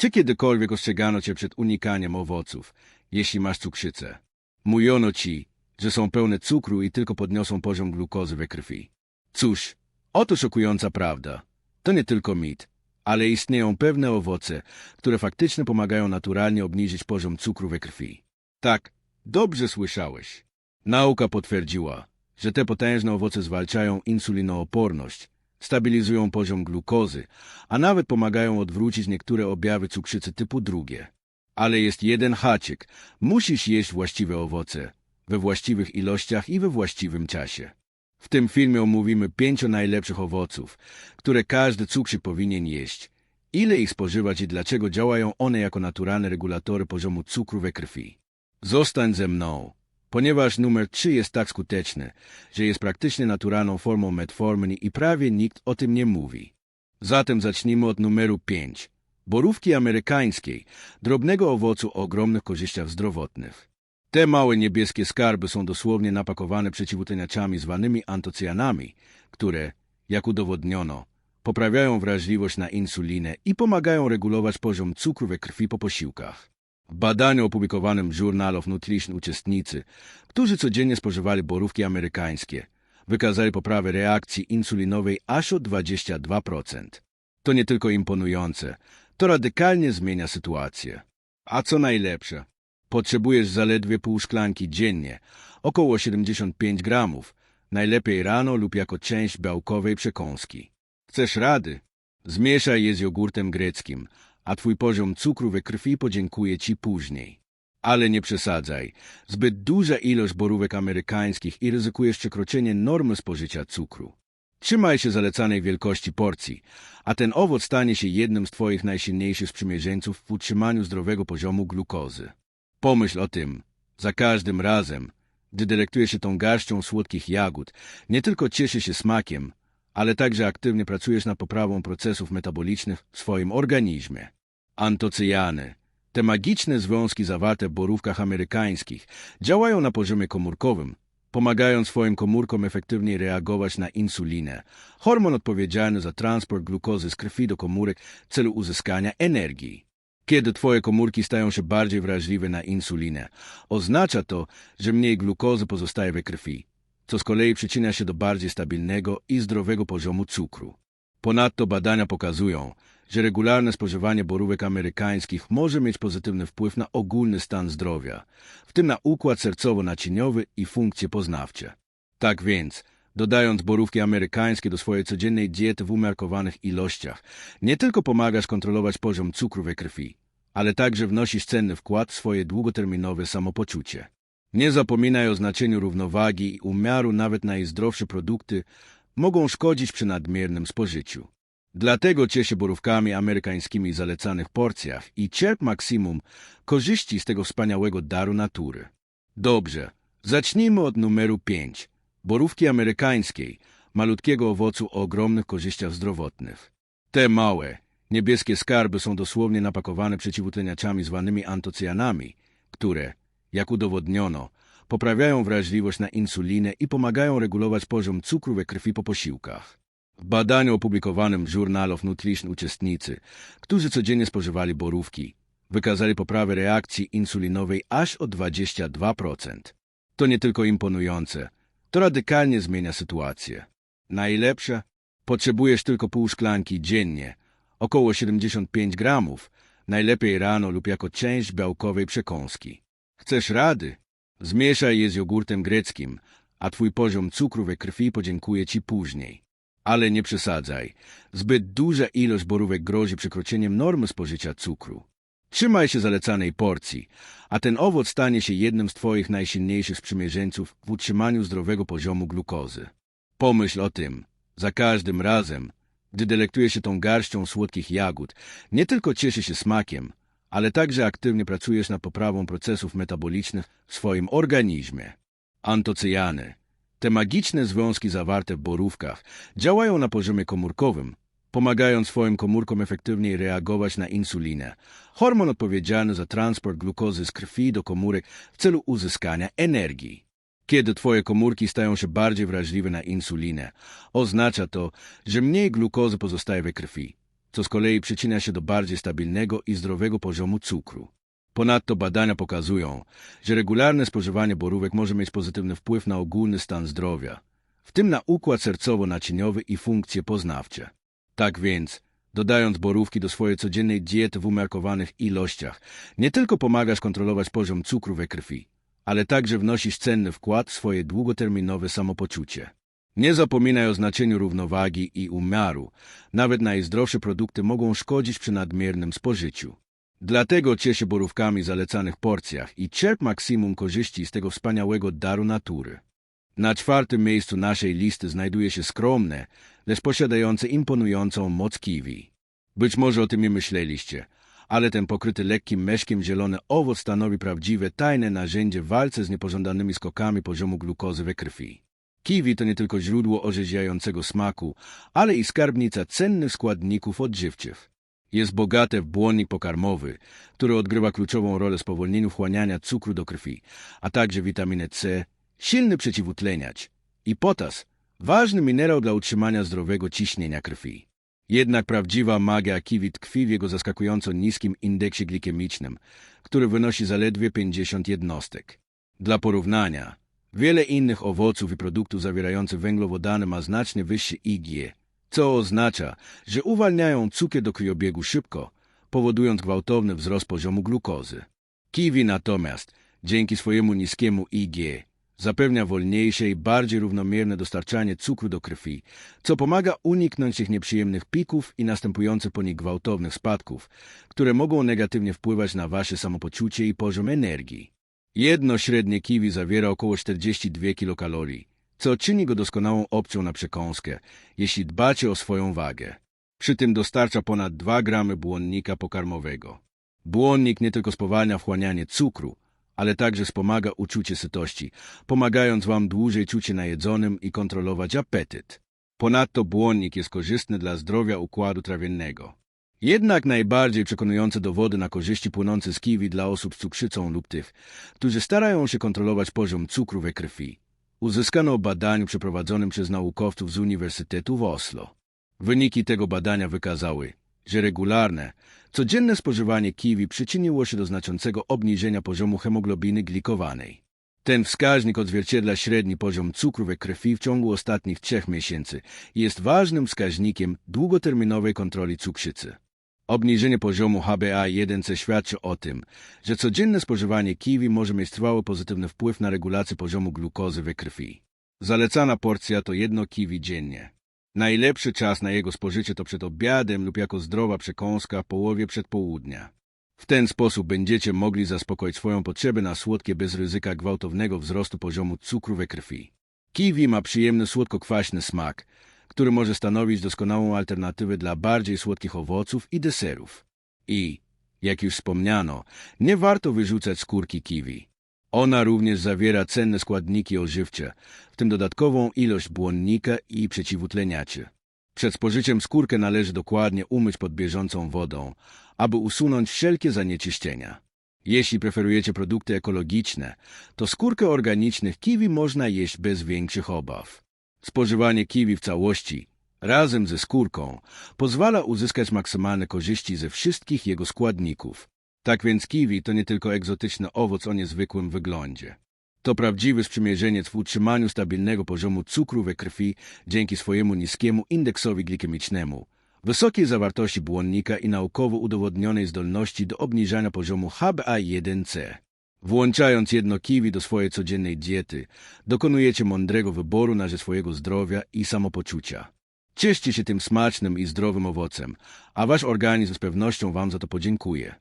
Czy kiedykolwiek ostrzegano cię przed unikaniem owoców, jeśli masz cukrzycę? Mówiono ci, że są pełne cukru i tylko podniosą poziom glukozy we krwi. Cóż, oto szokująca prawda. To nie tylko mit, ale istnieją pewne owoce, które faktycznie pomagają naturalnie obniżyć poziom cukru we krwi. Tak, dobrze słyszałeś. Nauka potwierdziła, że te potężne owoce zwalczają insulinooporność, stabilizują poziom glukozy, a nawet pomagają odwrócić niektóre objawy cukrzycy typu drugie. Ale jest jeden haczyk. Musisz jeść właściwe owoce, we właściwych ilościach i we właściwym czasie. W tym filmie omówimy pięciu najlepszych owoców, które każdy cukrzyk powinien jeść, ile ich spożywać i dlaczego działają one jako naturalne regulatory poziomu cukru we krwi. Zostań ze mną, ponieważ numer 3 jest tak skuteczny, że jest praktycznie naturalną formą metforminy i prawie nikt o tym nie mówi. Zatem zacznijmy od numeru 5. Borówki amerykańskiej, drobnego owocu o ogromnych korzyściach zdrowotnych. Te małe niebieskie skarby są dosłownie napakowane przeciwutleniaczami zwanymi antocjanami, które, jak udowodniono, poprawiają wrażliwość na insulinę i pomagają regulować poziom cukru we krwi po posiłkach. Badaniu opublikowanym w Journal of Nutrition uczestnicy, którzy codziennie spożywali borówki amerykańskie, wykazali poprawę reakcji insulinowej aż o 22%. To nie tylko imponujące, to radykalnie zmienia sytuację. A co najlepsze, potrzebujesz zaledwie pół szklanki dziennie, około 75 gramów, najlepiej rano lub jako część białkowej przekąski. Chcesz rady? Zmieszaj je z jogurtem greckim, a twój poziom cukru we krwi podziękuje ci później. Ale nie przesadzaj. Zbyt duża ilość borówek amerykańskich i ryzykujesz przekroczenie normy spożycia cukru. Trzymaj się zalecanej wielkości porcji, a ten owoc stanie się jednym z twoich najsilniejszych sprzymierzeńców w utrzymaniu zdrowego poziomu glukozy. Pomyśl o tym, za każdym razem, gdy delektujesz się tą garścią słodkich jagód, nie tylko cieszy się smakiem, ale także aktywnie pracujesz nad poprawą procesów metabolicznych w swoim organizmie. Antocyjany, te magiczne związki zawarte w borówkach amerykańskich, działają na poziomie komórkowym, pomagają swoim komórkom efektywniej reagować na insulinę, hormon odpowiedzialny za transport glukozy z krwi do komórek w celu uzyskania energii. Kiedy twoje komórki stają się bardziej wrażliwe na insulinę, oznacza to, że mniej glukozy pozostaje we krwi, co z kolei przyczynia się do bardziej stabilnego i zdrowego poziomu cukru. Ponadto badania pokazują, że regularne spożywanie borówek amerykańskich może mieć pozytywny wpływ na ogólny stan zdrowia, w tym na układ sercowo-naczyniowy i funkcje poznawcze. Tak więc, dodając borówki amerykańskie do swojej codziennej diety w umiarkowanych ilościach, nie tylko pomagasz kontrolować poziom cukru we krwi, ale także wnosisz cenny wkład w swoje długoterminowe samopoczucie. Nie zapominaj o znaczeniu równowagi i umiaru nawet najzdrowsze produkty mogą szkodzić przy nadmiernym spożyciu. Dlatego ciesz się borówkami amerykańskimi zalecanych porcjach i cierp maksimum korzyści z tego wspaniałego daru natury. Dobrze, zacznijmy od numeru 5. Borówki amerykańskiej, malutkiego owocu o ogromnych korzyściach zdrowotnych. Te małe, niebieskie skarby są dosłownie napakowane przeciwutleniaczami zwanymi antocjanami, które, jak udowodniono, poprawiają wrażliwość na insulinę i pomagają regulować poziom cukru we krwi po posiłkach. W badaniu opublikowanym w Journal of Nutrition uczestnicy, którzy codziennie spożywali borówki, wykazali poprawę reakcji insulinowej aż o 22%. To nie tylko imponujące, to radykalnie zmienia sytuację. Najlepsze? Potrzebujesz tylko pół szklanki dziennie, około 75 gramów, najlepiej rano lub jako część białkowej przekąski. Chcesz rady? Zmieszaj je z jogurtem greckim, a twój poziom cukru we krwi podziękuje ci później. Ale nie przesadzaj. Zbyt duża ilość borówek grozi przekroczeniem normy spożycia cukru. Trzymaj się zalecanej porcji, a ten owoc stanie się jednym z twoich najsilniejszych sprzymierzeńców w utrzymaniu zdrowego poziomu glukozy. Pomyśl o tym, za każdym razem, gdy delektujesz się tą garścią słodkich jagód, nie tylko cieszy się smakiem, ale także aktywnie pracujesz nad poprawą procesów metabolicznych w swoim organizmie. Antocyjany, te magiczne związki zawarte w borówkach działają na poziomie komórkowym, pomagając swoim komórkom efektywniej reagować na insulinę, hormon odpowiedzialny za transport glukozy z krwi do komórek w celu uzyskania energii. Kiedy twoje komórki stają się bardziej wrażliwe na insulinę, oznacza to, że mniej glukozy pozostaje we krwi, co z kolei przyczynia się do bardziej stabilnego i zdrowego poziomu cukru. Ponadto badania pokazują, że regularne spożywanie borówek może mieć pozytywny wpływ na ogólny stan zdrowia, w tym na układ sercowo-naczyniowy i funkcje poznawcze. Tak więc, dodając borówki do swojej codziennej diety w umiarkowanych ilościach, nie tylko pomagasz kontrolować poziom cukru we krwi, ale także wnosisz cenny wkład w swoje długoterminowe samopoczucie. Nie zapominaj o znaczeniu równowagi i umiaru. Nawet najzdrowsze produkty mogą szkodzić przy nadmiernym spożyciu. Dlatego ciesz się borówkami zalecanych porcjach i czerp maksimum korzyści z tego wspaniałego daru natury. Na czwartym miejscu naszej listy znajduje się skromne, lecz posiadające imponującą moc kiwi. Być może o tym nie myśleliście, ale ten pokryty lekkim meszkiem zielony owoc stanowi prawdziwe tajne narzędzie w walce z niepożądanymi skokami poziomu glukozy we krwi. Kiwi to nie tylko źródło orzeźwiającego smaku, ale i skarbnica cennych składników odżywczych. Jest bogate w błonnik pokarmowy, który odgrywa kluczową rolę w spowolnieniu wchłaniania cukru do krwi, a także witaminę C, silny przeciwutleniacz i potas, ważny minerał dla utrzymania zdrowego ciśnienia krwi. Jednak prawdziwa magia kiwi tkwi w jego zaskakująco niskim indeksie glikemicznym, który wynosi zaledwie 50 jednostek. Dla porównania, wiele innych owoców i produktów zawierających węglowodany ma znacznie wyższy IG, co oznacza, że uwalniają cukier do krwiobiegu szybko, powodując gwałtowny wzrost poziomu glukozy. Kiwi natomiast, dzięki swojemu niskiemu IG, zapewnia wolniejsze i bardziej równomierne dostarczanie cukru do krwi, co pomaga uniknąć tych nieprzyjemnych pików i następujących po nich gwałtownych spadków, które mogą negatywnie wpływać na wasze samopoczucie i poziom energii. Jedno średnie kiwi zawiera około 42 kilokalorii, co czyni go doskonałą opcją na przekąskę, jeśli dbacie o swoją wagę. Przy tym dostarcza ponad 2 gramy błonnika pokarmowego. Błonnik nie tylko spowalnia wchłanianie cukru, ale także wspomaga uczucie sytości, pomagając wam dłużej czuć się najedzonym i kontrolować apetyt. Ponadto błonnik jest korzystny dla zdrowia układu trawiennego. Jednak najbardziej przekonujące dowody na korzyści płynące z kiwi dla osób z cukrzycą lub tych, którzy starają się kontrolować poziom cukru we krwi, uzyskano badaniu przeprowadzonym przez naukowców z Uniwersytetu w Oslo. Wyniki tego badania wykazały, że regularne, codzienne spożywanie kiwi przyczyniło się do znaczącego obniżenia poziomu hemoglobiny glikowanej. Ten wskaźnik odzwierciedla średni poziom cukru we krwi w ciągu ostatnich trzech miesięcy i jest ważnym wskaźnikiem długoterminowej kontroli cukrzycy. Obniżenie poziomu HbA1c świadczy o tym, że codzienne spożywanie kiwi może mieć trwały pozytywny wpływ na regulację poziomu glukozy we krwi. Zalecana porcja to jedno kiwi dziennie. Najlepszy czas na jego spożycie to przed obiadem lub jako zdrowa przekąska w połowie przedpołudnia. W ten sposób będziecie mogli zaspokoić swoją potrzebę na słodkie bez ryzyka gwałtownego wzrostu poziomu cukru we krwi. Kiwi ma przyjemny słodko-kwaśny smak, który może stanowić doskonałą alternatywę dla bardziej słodkich owoców i deserów. I, jak już wspomniano, nie warto wyrzucać skórki kiwi. Ona również zawiera cenne składniki odżywcze, w tym dodatkową ilość błonnika i przeciwutleniaczy. Przed spożyciem skórkę należy dokładnie umyć pod bieżącą wodą, aby usunąć wszelkie zanieczyszczenia. Jeśli preferujecie produkty ekologiczne, to skórkę organicznych kiwi można jeść bez większych obaw. Spożywanie kiwi w całości, razem ze skórką, pozwala uzyskać maksymalne korzyści ze wszystkich jego składników. Tak więc kiwi to nie tylko egzotyczny owoc o niezwykłym wyglądzie. To prawdziwy sprzymierzeniec w utrzymaniu stabilnego poziomu cukru we krwi dzięki swojemu niskiemu indeksowi glikemicznemu, wysokiej zawartości błonnika i naukowo udowodnionej zdolności do obniżania poziomu HbA1c. Włączając jedno kiwi do swojej codziennej diety, dokonujecie mądrego wyboru na rzecz swojego zdrowia i samopoczucia. Cieszcie się tym smacznym i zdrowym owocem, a wasz organizm z pewnością wam za to podziękuje.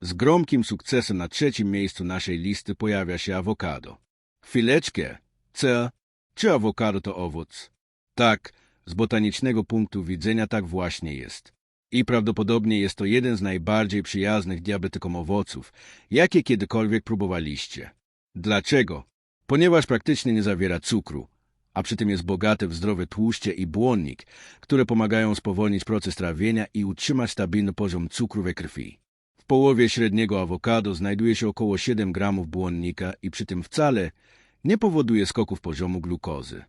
Z gromkim sukcesem na trzecim miejscu naszej listy pojawia się awokado. Chwileczkę, co? Czy awokado to owoc? Tak, z botanicznego punktu widzenia tak właśnie jest. I prawdopodobnie jest to jeden z najbardziej przyjaznych diabetykom owoców, jakie kiedykolwiek próbowaliście. Dlaczego? Ponieważ praktycznie nie zawiera cukru, a przy tym jest bogate w zdrowe tłuszcze i błonnik, które pomagają spowolnić proces trawienia i utrzymać stabilny poziom cukru we krwi. W połowie średniego awokado znajduje się około 7 gramów błonnika i przy tym wcale nie powoduje skoków poziomu glukozy.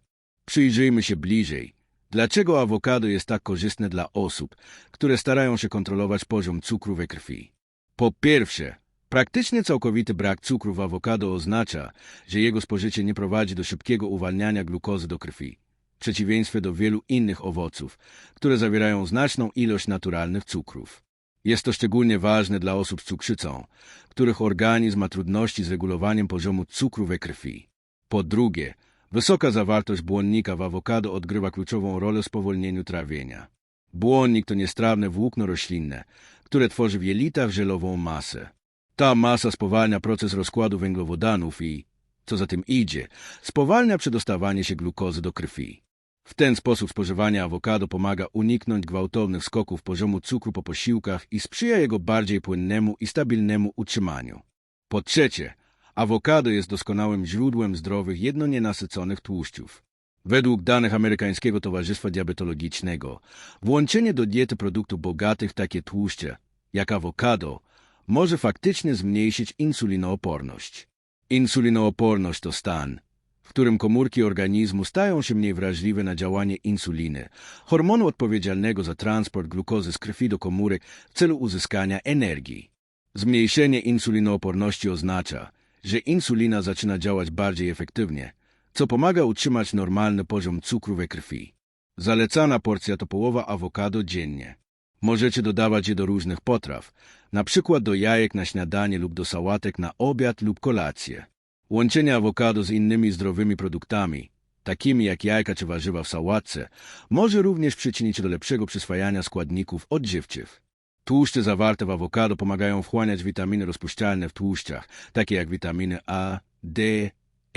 Przyjrzyjmy się bliżej, Dlaczego awokado jest tak korzystne dla osób, które starają się kontrolować poziom cukru we krwi? Po pierwsze, praktycznie całkowity brak cukru w awokado oznacza, że jego spożycie nie prowadzi do szybkiego uwalniania glukozy do krwi, w przeciwieństwie do wielu innych owoców, które zawierają znaczną ilość naturalnych cukrów. Jest to szczególnie ważne dla osób z cukrzycą, których organizm ma trudności z regulowaniem poziomu cukru we krwi. Po drugie, wysoka zawartość błonnika w awokado odgrywa kluczową rolę w spowolnieniu trawienia. Błonnik to niestrawne włókno roślinne, które tworzy w jelitach żelową masę. Ta masa spowalnia proces rozkładu węglowodanów i, co za tym idzie, spowalnia przedostawanie się glukozy do krwi. W ten sposób spożywanie awokado pomaga uniknąć gwałtownych skoków poziomu cukru po posiłkach i sprzyja jego bardziej płynnemu i stabilnemu utrzymaniu. Po trzecie, awokado jest doskonałym źródłem zdrowych, jednonienasyconych tłuszczów. Według danych Amerykańskiego Towarzystwa Diabetologicznego, włączenie do diety produktów bogatych w takie tłuszcze, jak awokado, może faktycznie zmniejszyć insulinooporność. Insulinooporność to stan, w którym komórki organizmu stają się mniej wrażliwe na działanie insuliny, hormonu odpowiedzialnego za transport glukozy z krwi do komórek w celu uzyskania energii. Zmniejszenie insulinooporności oznacza, że insulina zaczyna działać bardziej efektywnie, co pomaga utrzymać normalny poziom cukru we krwi. Zalecana porcja to połowa awokado dziennie. Możecie dodawać je do różnych potraw, na przykład do jajek na śniadanie lub do sałatek na obiad lub kolację. Łączenie awokado z innymi zdrowymi produktami, takimi jak jajka czy warzywa w sałatce, może również przyczynić się do lepszego przyswajania składników odżywczych. Tłuszcze zawarte w awokado pomagają wchłaniać witaminy rozpuszczalne w tłuszczach, takie jak witaminy A, D,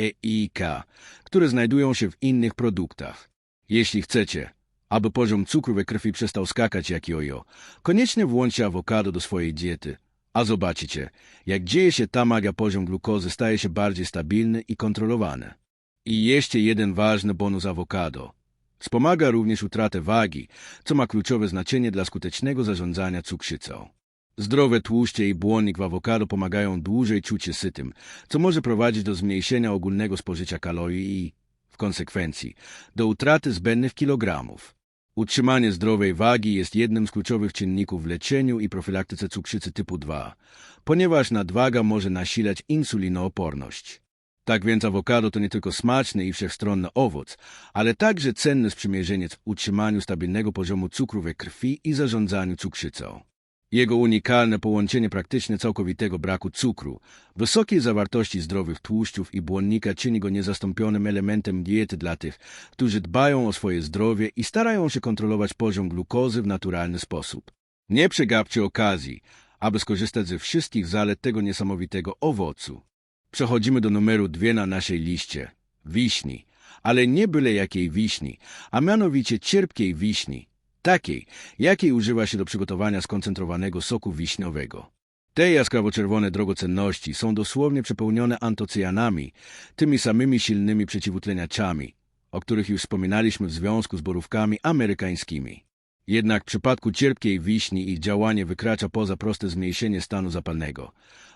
E i K, które znajdują się w innych produktach. Jeśli chcecie, aby poziom cukru we krwi przestał skakać jak jojo, koniecznie włączcie awokado do swojej diety, a zobaczycie, jak dzieje się tam, a poziom glukozy staje się bardziej stabilny i kontrolowany. I jeszcze jeden ważny bonus awokado. Wspomaga również utratę wagi, co ma kluczowe znaczenie dla skutecznego zarządzania cukrzycą. Zdrowe tłuszcze i błonnik w awokado pomagają dłużej czuć się sytym, co może prowadzić do zmniejszenia ogólnego spożycia kalorii i, w konsekwencji, do utraty zbędnych kilogramów. Utrzymanie zdrowej wagi jest jednym z kluczowych czynników w leczeniu i profilaktyce cukrzycy typu 2, ponieważ nadwaga może nasilać insulinooporność. Tak więc awokado to nie tylko smaczny i wszechstronny owoc, ale także cenny sprzymierzeniec w utrzymaniu stabilnego poziomu cukru we krwi i zarządzaniu cukrzycą. Jego unikalne połączenie praktycznie całkowitego braku cukru, wysokiej zawartości zdrowych tłuszczów i błonnika czyni go niezastąpionym elementem diety dla tych, którzy dbają o swoje zdrowie i starają się kontrolować poziom glukozy w naturalny sposób. Nie przegapcie okazji, aby skorzystać ze wszystkich zalet tego niesamowitego owocu. Przechodzimy do numeru dwie na naszej liście. Wiśni. Ale nie byle jakiej wiśni, a mianowicie cierpkiej wiśni, takiej, jakiej używa się do przygotowania skoncentrowanego soku wiśniowego. Te jaskrawo-czerwone drogocenności są dosłownie przepełnione antocyjanami, tymi samymi silnymi przeciwutleniaczami, o których już wspominaliśmy w związku z borówkami amerykańskimi. Jednak w przypadku cierpkiej wiśni ich działanie wykracza poza proste zmniejszenie stanu zapalnego.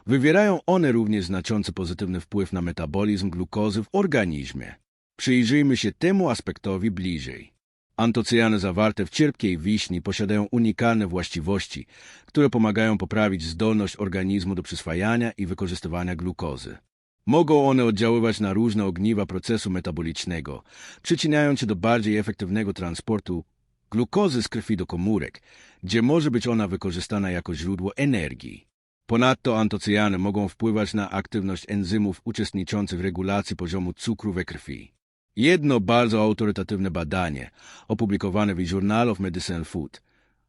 Wywierają one również znaczący pozytywny wpływ na metabolizm glukozy w organizmie. Przyjrzyjmy się temu aspektowi bliżej. Antocyjany zawarte w cierpkiej wiśni posiadają unikalne właściwości, które pomagają poprawić zdolność organizmu do przyswajania i wykorzystywania glukozy. Mogą one oddziaływać na różne ogniwa procesu metabolicznego, przyczyniając się do bardziej efektywnego transportu glukozy z krwi do komórek, gdzie może być ona wykorzystana jako źródło energii. Ponadto antocyjany mogą wpływać na aktywność enzymów uczestniczących w regulacji poziomu cukru we krwi. Jedno bardzo autorytatywne badanie, opublikowane w Journal of Medicine Food,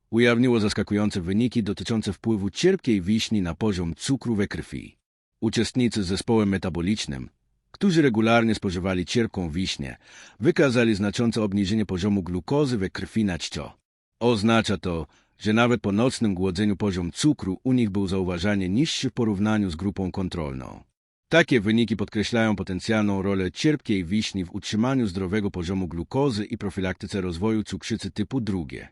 ujawniło zaskakujące wyniki dotyczące wpływu cierpkiej wiśni na poziom cukru we krwi. Uczestnicy z zespołem metabolicznym, którzy regularnie spożywali cierpką wiśnię, wykazali znaczące obniżenie poziomu glukozy we krwi na czcio. Oznacza to, że nawet po nocnym głodzeniu poziom cukru u nich był zauważalnie niższy w porównaniu z grupą kontrolną. Takie wyniki podkreślają potencjalną rolę cierpkiej wiśni w utrzymaniu zdrowego poziomu glukozy i profilaktyce rozwoju cukrzycy typu drugie.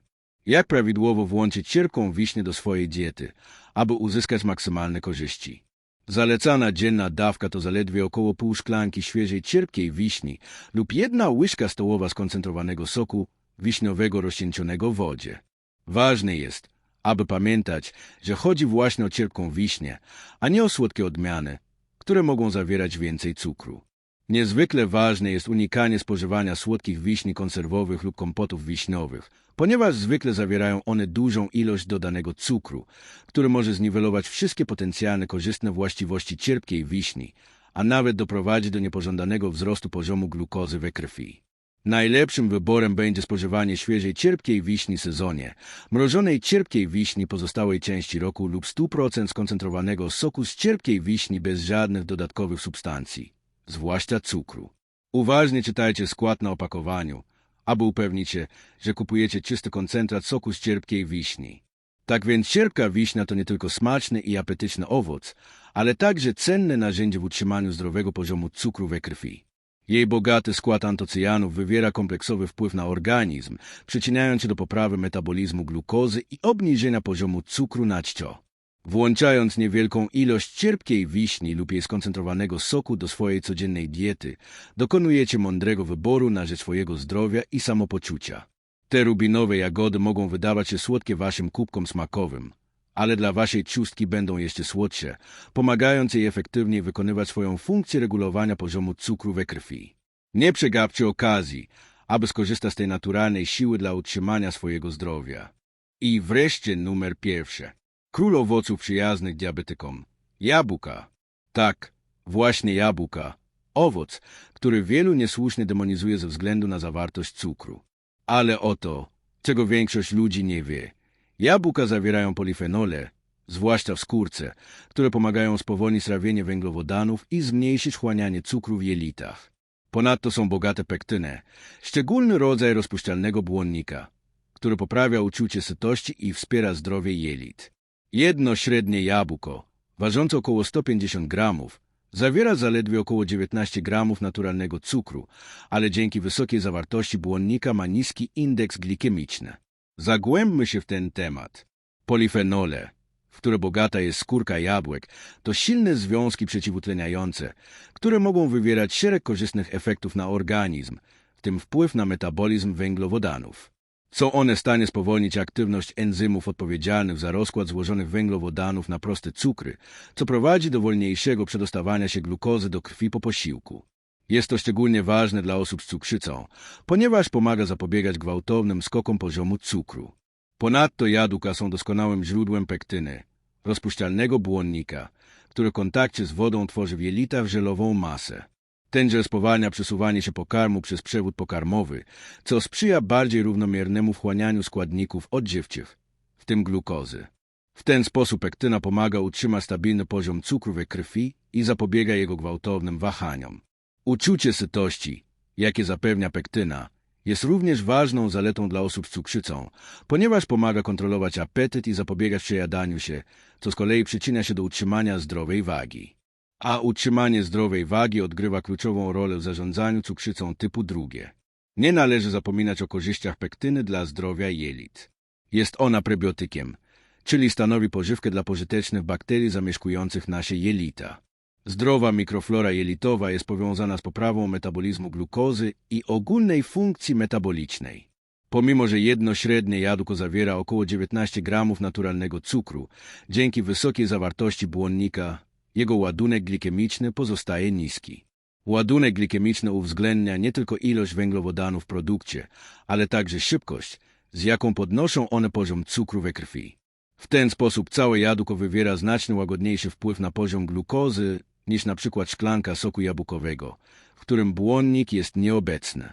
Jak prawidłowo włączyć cierpką wiśnię do swojej diety, aby uzyskać maksymalne korzyści? Zalecana dzienna dawka to zaledwie około pół szklanki świeżej cierpkiej wiśni lub jedna łyżka stołowa skoncentrowanego soku wiśniowego rozcieńczonego w wodzie. Ważne jest, aby pamiętać, że chodzi właśnie o cierpką wiśnię, a nie o słodkie odmiany, które mogą zawierać więcej cukru. Niezwykle ważne jest unikanie spożywania słodkich wiśni konserwowych lub kompotów wiśniowych, ponieważ zwykle zawierają one dużą ilość dodanego cukru, który może zniwelować wszystkie potencjalne korzystne właściwości cierpkiej wiśni, a nawet doprowadzić do niepożądanego wzrostu poziomu glukozy we krwi. Najlepszym wyborem będzie spożywanie świeżej cierpkiej wiśni w sezonie, mrożonej cierpkiej wiśni pozostałej części roku lub 100% skoncentrowanego soku z cierpkiej wiśni bez żadnych dodatkowych substancji, zwłaszcza cukru. Uważnie czytajcie skład na opakowaniu, aby upewnić się, że kupujecie czysty koncentrat soku z cierpkiej wiśni. Tak więc cierpka wiśnia to nie tylko smaczny i apetyczny owoc, ale także cenne narzędzie w utrzymaniu zdrowego poziomu cukru we krwi. Jej bogaty skład antocyjanów wywiera kompleksowy wpływ na organizm, przyczyniając się do poprawy metabolizmu glukozy i obniżenia poziomu cukru na czcio. Włączając niewielką ilość cierpkiej wiśni lub jej skoncentrowanego soku do swojej codziennej diety, dokonujecie mądrego wyboru na rzecz swojego zdrowia i samopoczucia. Te rubinowe jagody mogą wydawać się słodkie waszym kubkom smakowym, ale dla waszej trzustki będą jeszcze słodsze, pomagając jej efektywniej wykonywać swoją funkcję regulowania poziomu cukru we krwi. Nie przegapcie okazji, aby skorzystać z tej naturalnej siły dla utrzymania swojego zdrowia. I wreszcie numer pierwszy. Król owoców przyjaznych diabetykom. Jabłka. Tak, właśnie jabłka. Owoc, który wielu niesłusznie demonizuje ze względu na zawartość cukru. Ale oto, czego większość ludzi nie wie. Jabłka zawierają polifenole, zwłaszcza w skórce, które pomagają spowolnić trawienie węglowodanów i zmniejszyć chłanianie cukru w jelitach. Ponadto są bogate pektynę, szczególny rodzaj rozpuszczalnego błonnika, który poprawia uczucie sytości i wspiera zdrowie jelit. Jedno średnie jabłko, ważące około 150 gramów, zawiera zaledwie około 19 gramów naturalnego cukru, ale dzięki wysokiej zawartości błonnika ma niski indeks glikemiczny. Zagłębmy się w ten temat. Polifenole, w które bogata jest skórka jabłek, to silne związki przeciwutleniające, które mogą wywierać szereg korzystnych efektów na organizm, w tym wpływ na metabolizm węglowodanów. Są one w stanie spowolnić aktywność enzymów odpowiedzialnych za rozkład złożonych węglowodanów na proste cukry, co prowadzi do wolniejszego przedostawania się glukozy do krwi po posiłku. Jest to szczególnie ważne dla osób z cukrzycą, ponieważ pomaga zapobiegać gwałtownym skokom poziomu cukru. Ponadto jadłka są doskonałym źródłem pektyny, rozpuszczalnego błonnika, który w kontakcie z wodą tworzy w żelową masę. Tenże spowalnia przesuwanie się pokarmu przez przewód pokarmowy, co sprzyja bardziej równomiernemu wchłanianiu składników odżywczych, w tym glukozy. W ten sposób pektyna pomaga utrzymać stabilny poziom cukru we krwi i zapobiega jego gwałtownym wahaniom. Uczucie sytości, jakie zapewnia pektyna, jest również ważną zaletą dla osób z cukrzycą, ponieważ pomaga kontrolować apetyt i zapobiegać przejadaniu się, co z kolei przyczynia się do utrzymania zdrowej wagi. A utrzymanie zdrowej wagi odgrywa kluczową rolę w zarządzaniu cukrzycą typu drugie. Nie należy zapominać o korzyściach pektyny dla zdrowia jelit. Jest ona prebiotykiem, czyli stanowi pożywkę dla pożytecznych bakterii zamieszkujących nasze jelita. Zdrowa mikroflora jelitowa jest powiązana z poprawą metabolizmu glukozy i ogólnej funkcji metabolicznej. Pomimo, że jedno średnie jadłko zawiera około 19 gramów naturalnego cukru, dzięki wysokiej zawartości błonnika, jego ładunek glikemiczny pozostaje niski. Ładunek glikemiczny uwzględnia nie tylko ilość węglowodanów w produkcie, ale także szybkość, z jaką podnoszą one poziom cukru we krwi. W ten sposób całe jadłko wywiera znacznie łagodniejszy wpływ na poziom glukozy niż na przykład szklanka soku jabłkowego, w którym błonnik jest nieobecny.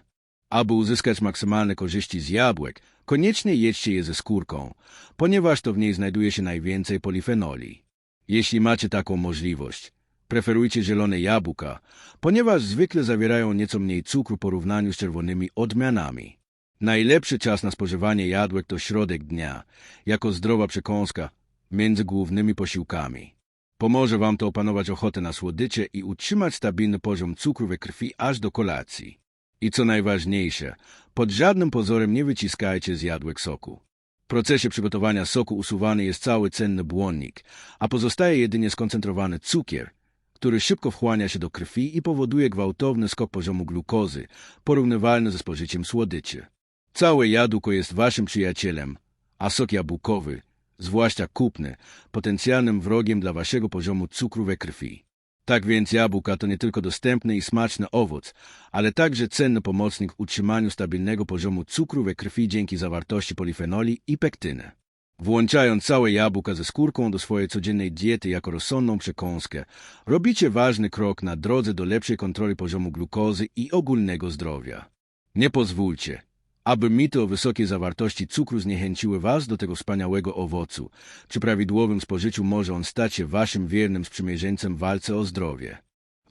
Aby uzyskać maksymalne korzyści z jabłek, koniecznie jedźcie je ze skórką, ponieważ to w niej znajduje się najwięcej polifenoli. Jeśli macie taką możliwość, preferujcie zielone jabłka, ponieważ zwykle zawierają nieco mniej cukru w porównaniu z czerwonymi odmianami. Najlepszy czas na spożywanie jadłek to środek dnia, jako zdrowa przekąska między głównymi posiłkami. Pomoże Wam to opanować ochotę na słodycze i utrzymać stabilny poziom cukru we krwi aż do kolacji. I co najważniejsze, pod żadnym pozorem nie wyciskajcie z jadłek soku. W procesie przygotowania soku usuwany jest cały cenny błonnik, a pozostaje jedynie skoncentrowany cukier, który szybko wchłania się do krwi i powoduje gwałtowny skok poziomu glukozy, porównywalny ze spożyciem słodyczy. Całe jabłko jest waszym przyjacielem, a sok jabłkowy, zwłaszcza kupny, potencjalnym wrogiem dla waszego poziomu cukru we krwi. Tak więc jabłka to nie tylko dostępny i smaczny owoc, ale także cenny pomocnik w utrzymaniu stabilnego poziomu cukru we krwi dzięki zawartości polifenoli i pektyny. Włączając całe jabłka ze skórką do swojej codziennej diety jako rozsądną przekąskę, robicie ważny krok na drodze do lepszej kontroli poziomu glukozy i ogólnego zdrowia. Nie pozwólcie, aby mity o wysokiej zawartości cukru zniechęciły was do tego wspaniałego owocu. Przy prawidłowym spożyciu może on stać się waszym wiernym sprzymierzeńcem w walce o zdrowie.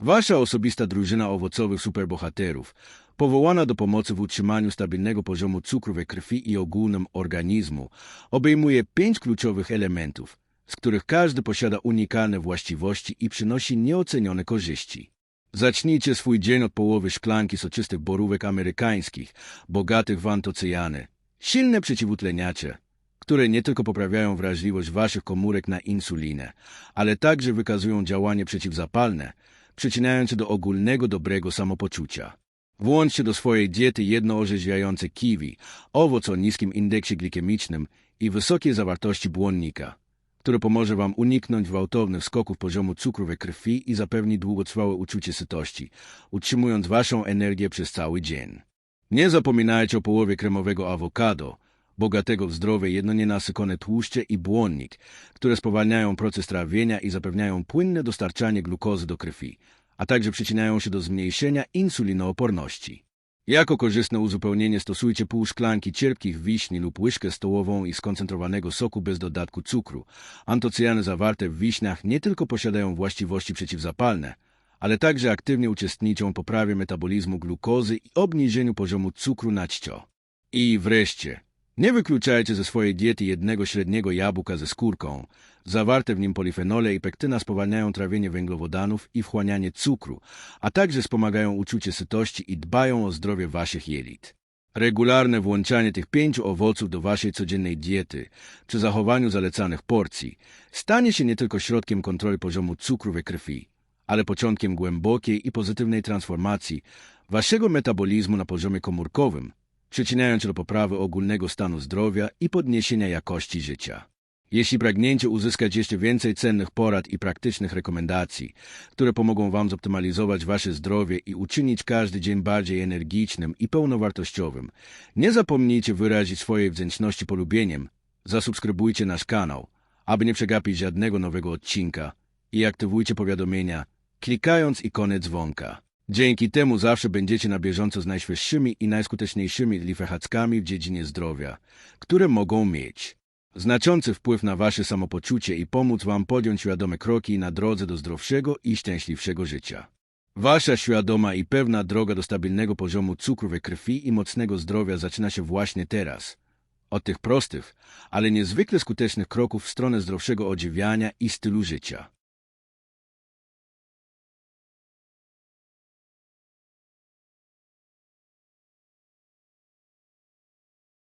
Wasza osobista drużyna owocowych superbohaterów, powołana do pomocy w utrzymaniu stabilnego poziomu cukru we krwi i ogólnym organizmu, obejmuje pięć kluczowych elementów, z których każdy posiada unikalne właściwości i przynosi nieocenione korzyści. Zacznijcie swój dzień od połowy szklanki soczystych borówek amerykańskich, bogatych w antocyjany, silne przeciwutleniacze, które nie tylko poprawiają wrażliwość waszych komórek na insulinę, ale także wykazują działanie przeciwzapalne, przyczyniające do ogólnego dobrego samopoczucia. Włączcie do swojej diety jedno orzeźwiające kiwi, owoc o niskim indeksie glikemicznym i wysokiej zawartości błonnika, które pomoże wam uniknąć gwałtownych skoków poziomu cukru we krwi i zapewni długotrwałe uczucie sytości, utrzymując waszą energię przez cały dzień. Nie zapominajcie o połowie kremowego awokado, bogatego w zdrowe, jedno nienasycone tłuszcze i błonnik, które spowalniają proces trawienia i zapewniają płynne dostarczanie glukozy do krwi, a także przyczyniają się do zmniejszenia insulinooporności. Jako korzystne uzupełnienie stosujcie pół szklanki cierpkich wiśni lub łyżkę stołową i skoncentrowanego soku bez dodatku cukru. Antocyjany zawarte w wiśniach nie tylko posiadają właściwości przeciwzapalne, ale także aktywnie uczestniczą w poprawie metabolizmu glukozy i obniżeniu poziomu cukru na czcio. I wreszcie, nie wykluczajcie ze swojej diety jednego średniego jabłka ze skórką. Zawarte w nim polifenole i pektyna spowalniają trawienie węglowodanów i wchłanianie cukru, a także wspomagają uczucie sytości i dbają o zdrowie waszych jelit. Regularne włączanie tych pięciu owoców do waszej codziennej diety, przy zachowaniu zalecanych porcji, stanie się nie tylko środkiem kontroli poziomu cukru we krwi, ale początkiem głębokiej i pozytywnej transformacji waszego metabolizmu na poziomie komórkowym, przyczyniając do poprawy ogólnego stanu zdrowia i podniesienia jakości życia. Jeśli pragniecie uzyskać jeszcze więcej cennych porad i praktycznych rekomendacji, które pomogą Wam zoptymalizować Wasze zdrowie i uczynić każdy dzień bardziej energicznym i pełnowartościowym, nie zapomnijcie wyrazić swojej wdzięczności polubieniem, zasubskrybujcie nasz kanał, aby nie przegapić żadnego nowego odcinka i aktywujcie powiadomienia, klikając ikonę dzwonka. Dzięki temu zawsze będziecie na bieżąco z najświeższymi i najskuteczniejszymi liferhackami w dziedzinie zdrowia, które mogą mieć znaczący wpływ na wasze samopoczucie i pomóc wam podjąć świadome kroki na drodze do zdrowszego i szczęśliwszego życia. Wasza świadoma i pewna droga do stabilnego poziomu cukru we krwi i mocnego zdrowia zaczyna się właśnie teraz. Od tych prostych, ale niezwykle skutecznych kroków w stronę zdrowszego odżywiania i stylu życia.